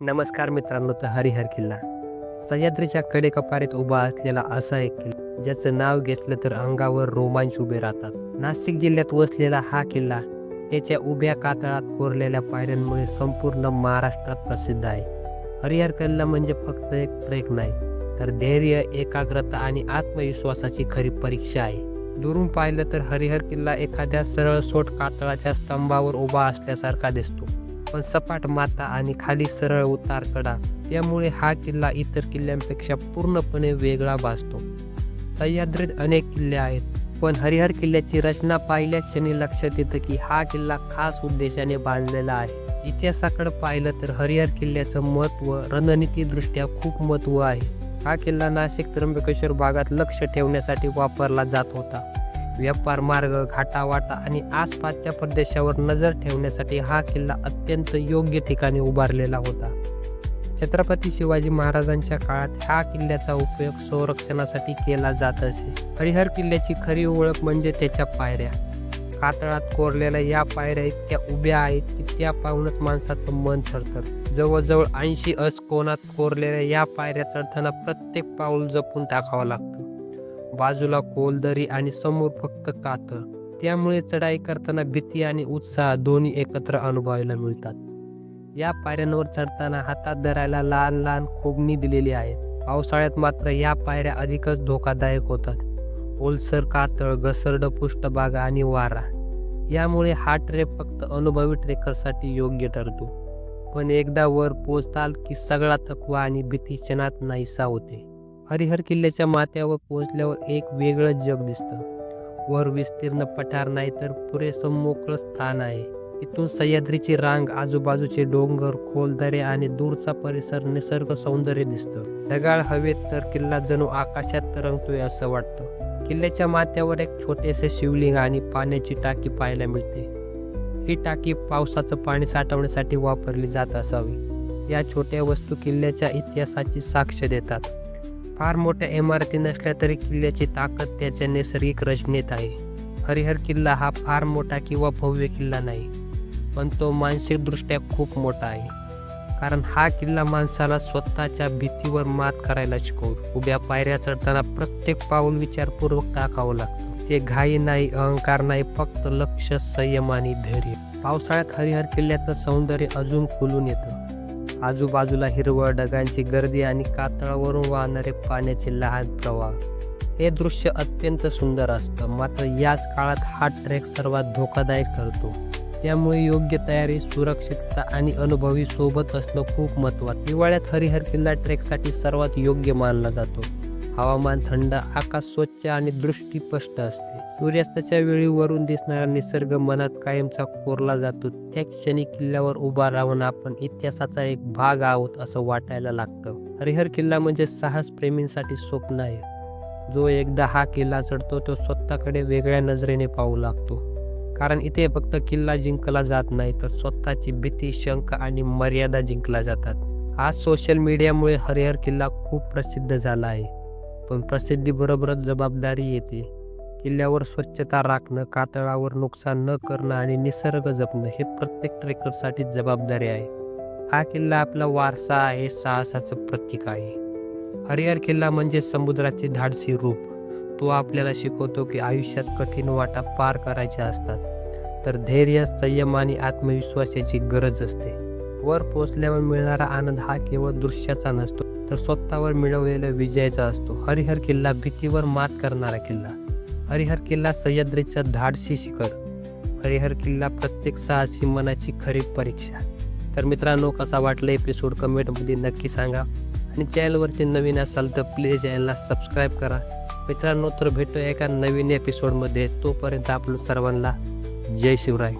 नमस्कार मित्रांनो तर हरिहर किल्ला. सह्याद्रीच्या कडेकपारीत उभा असलेला असा एक किल्ला ज्याचं नाव घेतलं तर अंगावर रोमांच उभे राहतात. नाशिक जिल्ह्यात वसलेला हा किल्ला त्याच्या उभ्या कातळात कोरलेल्या पायऱ्यांमुळे संपूर्ण महाराष्ट्रात प्रसिद्ध आहे. हरिहर किल्ला म्हणजे फक्त एक ट्रेक नाही तर धैर्य एकाग्रता आणि आत्मविश्वासाची खरी परीक्षा आहे. दुरून पाहिलं तर हरिहर किल्ला एखाद्या सरळ सोट कातळाच्या स्तंभावर उभा असल्यासारखा दिसतो. पण सपाट माता आणि खाली सरळ उतार कडा त्यामुळे हा किल्ला इतर किल्ल्यांपेक्षा पूर्णपणे वेगळा भासतो. सह्याद्रीत अनेक किल्ले आहेत पण हरिहर किल्ल्याची रचना पाहिल्या क्षणी लक्षात येतं की हा किल्ला खास उद्देशाने बांधलेला आहे. इतिहासाकडे पाहिलं तर हरिहर किल्ल्याचं महत्त्व रणनीतीदृष्ट्या खूप महत्त्व आहे. हा किल्ला नाशिक त्र्यंबकेश्वर भागात लक्ष ठेवण्यासाठी वापरला जात होता. व्यापार मार्ग घाटावाटा आणि आसपासच्या प्रदेशावर नजर ठेवण्यासाठी हा किल्ला अत्यंत योग्य ठिकाणी उभारलेला होता. छत्रपती शिवाजी महाराजांच्या काळात ह्या किल्ल्याचा उपयोग संरक्षणासाठी केला जात असे. हरिहर किल्ल्याची खरी ओळख म्हणजे त्याच्या पायऱ्या. कातळात कोरलेल्या या पायऱ्या इतक्या उभ्या आहेत की त्या पाहूनच माणसाचं मन थरथर. जवळजवळ ऐंशी अस कोणात कोरलेल्या या पायऱ्या चढताना प्रत्येक पाऊल जपून टाकावं लागतं. बाजूला कोलदरी आणि समोर फक्त कातळ. त्यामुळे चढाई करताना भीती आणि उत्साह दोन्ही एकत्र अनुभवायला मिळतात. या पायऱ्यांवर चढताना हातात धरायला लहान लहान खोबणी दिलेली आहेत. पावसाळ्यात मात्र या पायऱ्या अधिकच धोकादायक होतात. ओलसर कातळ घसरड पृष्ठभाग आणि वारा. यामुळे हा ट्रेक फक्त अनुभवी ट्रेकरसाठी योग्य ठरतो. पण एकदा वर पोचताल की सगळा थकवा आणि भीती क्षणात नाहीसा होते. हरिहर किल्ल्याच्या माथ्यावर पोहोचल्यावर एक वेगळं जग दिसतं. वर विस्तीर्ण पठार नाही तर पुरेसं मोकळं स्थान आहे. इथून सह्याद्रीची रांग आजूबाजूचे डोंगर खोल दरे आणि दूरचा परिसर निसर्ग सौंदर्य दिसतं. ढगाळ हवेत तर किल्ला जणू आकाशात तरंगतोय असं वाटतं. किल्ल्याच्या माथ्यावर एक छोटेसे शिवलिंग आणि पाण्याची टाकी पाहायला मिळते. ही टाकी पावसाचं पाणी साठवण्यासाठी वापरली जात असावी. या छोट्या वस्तू किल्ल्याच्या इतिहासाची साक्ष देतात. फार मोठ्या इमारती नसल्या तरी किल्ल्याची ताकद त्याच्या नैसर्गिक रचनेत आहे. हरिहर किल्ला हा फार मोठा किंवा भव्य किल्ला नाही पण तो मानसिकदृष्ट्या खूप मोठा आहे. कारण हा किल्ला माणसाला स्वतःच्या भीतीवर मात करायला शिकवतो. उभ्या पायऱ्या चढताना प्रत्येक पाऊल विचारपूर्वक टाकावं लागतं. ते घाई नाही अहंकार नाही फक्त लक्ष संयम आणि धैर्य. पावसाळ्यात हरिहर किल्ल्याचं सौंदर्य अजून खुलून येतं. आजूबाजूला हिरवळ ढगांची गर्दी आणि कातळावरून वाहणारे पाण्याचे लहान प्रवाह. हे दृश्य अत्यंत सुंदर असतं. मात्र याच काळात हा ट्रेक सर्वात धोकादायक ठरतो. त्यामुळे योग्य तयारी सुरक्षितता आणि अनुभवी सोबत असणं खूप महत्त्वाचं. हिवाळ्यात हरिहर किल्ला ट्रेकसाठी सर्वात योग्य मानला जातो. हवामान थंड आकाश स्वच्छ आणि दृष्टी स्पष्ट असते. सूर्यास्ताच्या वेळी वरून दिसणारा निसर्ग मनात कायमचा कोरला जातो. त्या क्षणी किल्ल्यावर उभा राहून आपण इतिहासाचा एक भाग आहोत असं वाटायला लागतं. हरिहर किल्ला म्हणजे साहस प्रेमींसाठी स्वप्न आहे. जो एकदा हा किल्ला चढतो तो स्वतःकडे वेगळ्या नजरेने पाहू लागतो. कारण इथे फक्त किल्ला जिंकला जात नाही तर स्वतःची भीती शंका आणि मर्यादा जिंकला जातात. आज सोशल मीडियामुळे हरिहर किल्ला खूप प्रसिद्ध झाला आहे. पण प्रसिद्धीबरोबरच जबाबदारी येते. किल्ल्यावर स्वच्छता राखणं कातळावर नुकसान न करणं आणि निसर्ग जपणं हे प्रत्येक ट्रेकरसाठी जबाबदारी आहे. हा किल्ला आपला वारसा आहे साहसाचं प्रतीक आहे. हरिहर किल्ला म्हणजे समुद्राचे धाडसी रूप. तो आपल्याला शिकवतो की आयुष्यात कठीण वाटा पार करायच्या असतात. तर धैर्य संयम आणि आत्मविश्वास याची गरज असते. वर पोचल्यावर मिळणारा आनंद हा केवळ दृश्याचा नसतो तर स्वतःवर मिळवलेल्या विजयाचा असतो. हरिहर किल्ला भीतीवर मात करणारा किल्ला. हरिहर किल्ला सह्याद्रीचा धाडशी शिखर. हरिहर किल्ला प्रत्येक साहसी मनाची खरी परीक्षा. तर मित्रांनो कसा वाटला एपिसोड कमेंटमध्ये नक्की सांगा. आणि चॅनलवरती नवीन असाल तर प्लीज चॅनलला सबस्क्राईब करा. मित्रांनो तर भेटूया एका नवीन एपिसोडमध्ये तोपर्यंत आपलं सर्वांना जय शिवराय.